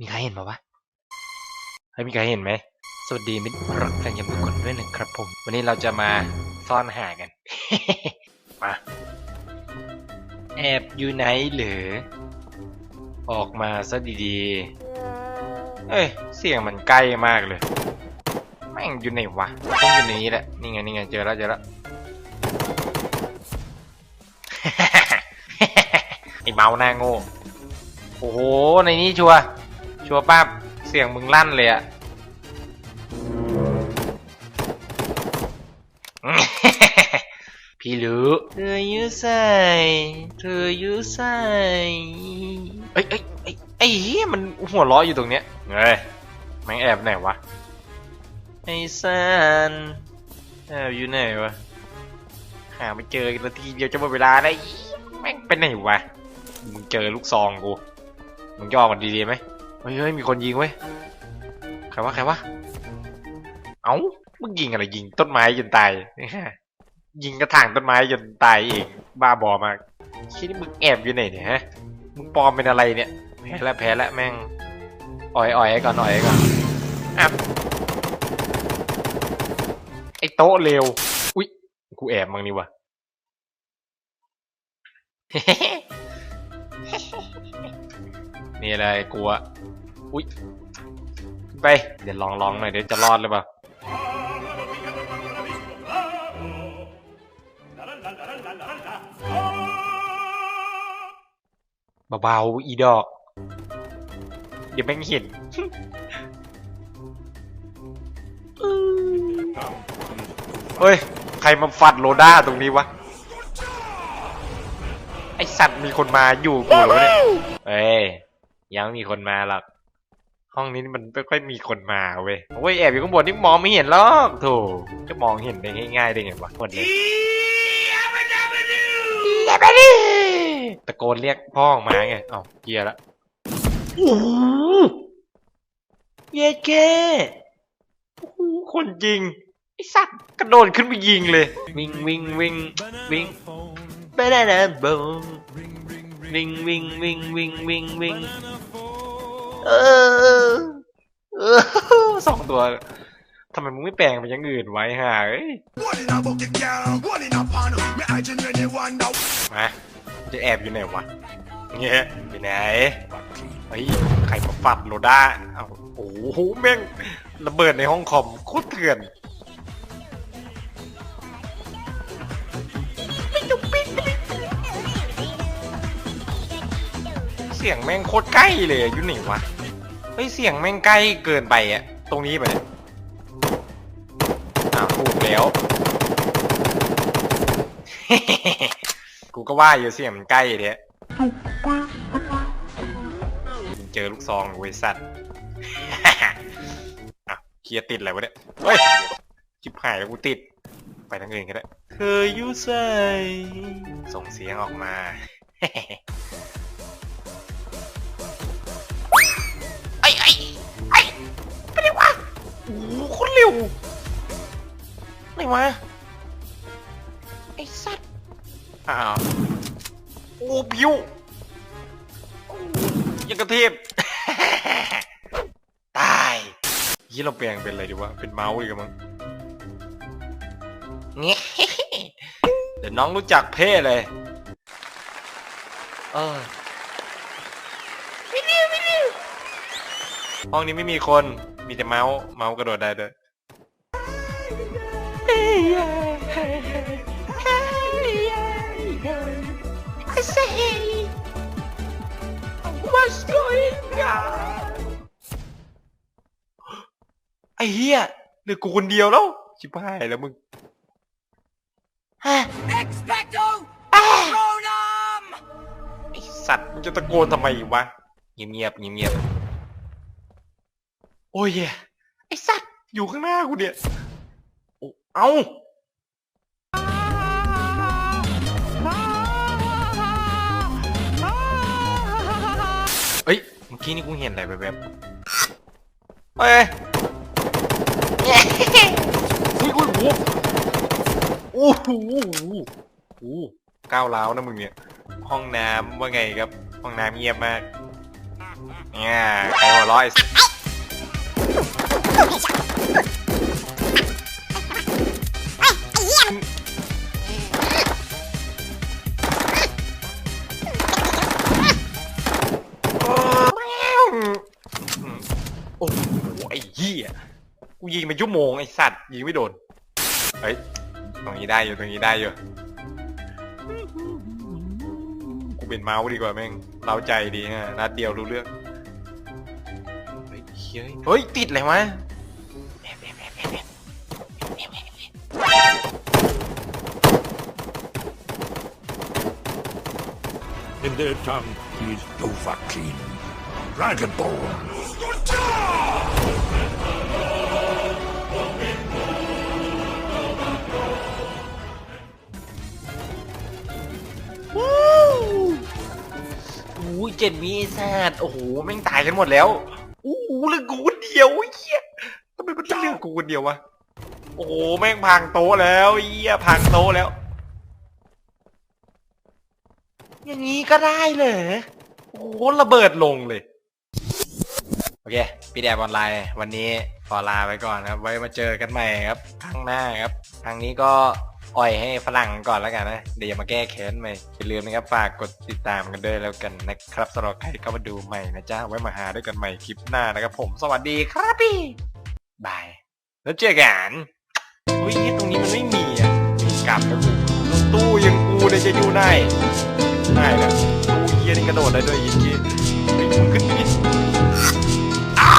มีใครเห็นปะวะเฮ้ยมีใครเห็นไหม สวัสดีมิตรรักแฟนยำทุกคนด้วยนะครับผม วันนี้เราจะมาซ่อนหากัน มา แอบอยู่ไหนเหรือ ออกมาซะดีๆ เอ้ย เสียงมันใกล้มากเลย แม่งอยู่ไหนวะ ต้องอยู่ในนี้แหละ นี่ไงนี่ไงเจอแล้วเจอแล้วไอเมาหน้าโง่ โอ้โห ในนี้ชัวร์ ชัวร์ป้าบเสียงมึงลั่นเลยอะพี่รู้เธออยุ่ใส่เธออยุ่ใส่เอ้ยเอ้ยเอ้ยไอ้เหี้ยมันหัวล้ออยู่ตรงเนี้ยเฮ้ยแม่งแอบไหนวะไอ้ซันแอบอยู่ไหนวะหาไม่เจอนาทีเดียวจะหมดเวลาแล้วอีแม่งเป็นไหนวะมึงเจอลูกซองกูมึงย่อมันดีๆไหม เฮ้ยเฮ้ยมีคนยิงเว้ยใครวะใครวะเอ้ามึงยิงอะไรยิงต้นไม้จนตายยิงกระถางต้นไม้จนตายเองบ้าบอมากคิดว่มึงแอบอยู่ไหนเนี่ยฮะมึงปลอมเป็นอะไรเนี่ยแพ้แล้วแพ้แล้วแม่งอ่อยอ่อยก่อนอ่อยก่อนอะไอโต๊ะเร็ว อุ๊ยกูแอบมังนี่วะ นี่อะไรกลัว อุ๊ยไป เดี๋ยวลองลองหน่อยเดี๋ยวจะรอดหรือเปล่าเบาๆอีดอก เดี๋ยวแม่งเห็นเฮ้ย ใครมาฟัดโลด้าตรงนี้วะ ไอสัตว์มีคนมาอยู่กูเหรอเนี่ยเอ้ยยังไม่มีคนมาหรอกห้องนี้มันไม่ค่อยมีคนมาเว้ยโอ้ยแอบอยู่ข้างบนนี่มองไม่เห็นหรอกโถจะมองเห็นได้ง่ายๆได้ไงวะหมดเลยตะโกนเรียกพ่อออกมาไงเอ้าเกียร์ละโอ้โหเย้แกโอ้โหคนจริงไอสัตว์กระโดดขึ้นไปยิงเลย วิ่งวิ่งวิ่งวิ่ง บานานาบงวิ่งวิ่งวิ่งวิ่งวิ่งวิ่งเออเออสองตัวทำไมมึงไม่แปลงเป็นอย่างอื่นไว้ห่าเอ้ยมาจะแอบอยู่ไหนวะเงี้ยอยู่ไหนเฮ้ยใครมาปัดโลด้าเอาโอ้โหแม่งระเบิดในห้องคอมโคตรเถื่อน สียงแม่งโคตรใกล้เลยอยู่ไหนวะเฮ้ยเสียงแม่งใกล้เกินไปอะตรงนี้ไปเนี่ยอ้าวถูกแล้ว กูก็ว่าอยู่เสียงมันใกล้เนี่ยเจอลูกซองเวยสัตว์อะเคลียร์ติดอะไรวะเนี่ย เฮ้ยชิบหายแล้วกูติด ไปทางอื่นก็ได้ เธออยู่ใส่ส่งเสียงออกมา โอ้โหโคนเร็วไหนวะไอ้สัตว์อ้าวโอ้บิวโอ้ยังกระเทพ ตายยี่เราแปลงเป็นอะไรดีวะเป็นเมาส์อีกมั้งเงี้ยเดี๋ยวน้องรู้จักเพ่เลย เออห้องนี้ไม่มีคน มีแต่เมาส์เมาส์กระโดดได้ด้วยไอ้เหี้ยเหลือกูคนเดียวแล้ว ชิบหายแล้วมึง Expecto อ้า Patronum. ไอสัตว์มึงจะตะโกนทำไมวะ เงียบเงียบเงียบเงียบ โอ้ยไอสัตว์อยู่ข้างหน้ากูเนี่ยโอ้เอ้าเฮ้ยเมื่อกี้นี่กูเห็นอะไรแบบๆเฮ้ยเฮ้ยโอ้โหโอ้โหโอ้โหโอ้โหก้าวร้าวนะมึงเนี่ย ห้องน้ำว่าไงครับ ห้องน้ำเงียบมากเนี่ยใครหัวเร้อย โอ้โหไอ้เหี้ยกูยิงเป็นชั่วโมงไอ้สัตว์ยิงไม่โดนเฮ้ยตรงนี้ได้อยู่ตรงนี้ได้อยู่กูเป็นเมาส์ดีกว่าแม่งเราใจดีฮะนัดเดียวรู้เรื่อง เฮ้ยติดเลยวะเ In their tongue, he is Dovahkiin, อู้เจ็ดวีไอ้สัตโอ้โหแม่งตายกันหมดแล้ว อ้โหเหลือกูคนเดียวไอ้เหี้ยทำไมมันเหลือกูคนเดียววะ โอ้โหแม่งพังโต๊ะแล้วไอ้เหี้ยพังโต๊ะแล้ว อย่างนี้ก็ได้เหรอโอ้โหระเบิดลงเลย โอเคพี่แดบออนไลน์ วันนี้ขอลาไปก่อนครับ ไว้มาเจอกันใหม่ครับครั้งหน้าครับครั้งนี้ก็ อ่อยให้ฝรั่งก่อนแล้วกันนะ เดี๋ยวอย่ามาแก้แค้นใหม่อย่าลืมนะครับฝากกดติดตามกันด้วยแล้วกันนะครับสำหรับใครเข้ามาดูใหม่นะจ๊ะไว้มาหาด้วยกันใหม่คลิปหน้านะครับผมสวัสดีครับพี่บายแล้วเจอกันอุ้ยตรงนี้มันไม่มีอะมีกลับแล้วกูตู้ยังกูเนี่ยจะอยู่ได้ได้นะตู้เฮียนี่กระโดดได้ด้วยยิงกี้ไอ้มึงขึ้นไปดิอ้า